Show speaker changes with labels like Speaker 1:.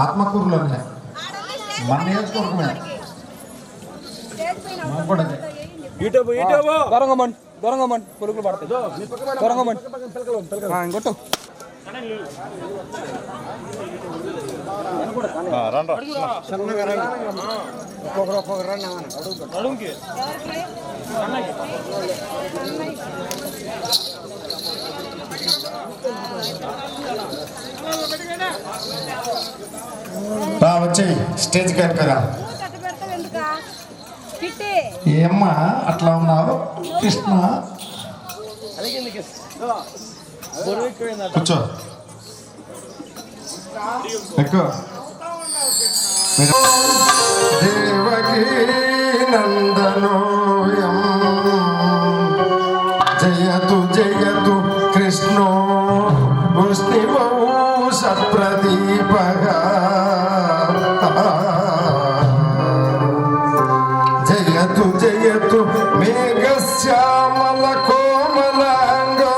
Speaker 1: ఆత్మకూరులోనే మన నియోజకవర్గమే మాకు కూడా అదే.
Speaker 2: యూట్యూబ్ యూట్యూబ్ దొరంగమండి దొరంగమండి పురుగులు పడతాయి దొరంగమండి ఇంకొట్టు
Speaker 1: రా వచ్చి స్టేజ్ కట్ కదా ఏమ్మా అట్లా ఉన్నావు? కృష్ణ. కూర్చో. ఎక్కువ. దేవకి సప్రదీపగా జయతు జయతు మేఘశ్యామల కోమలాంగో.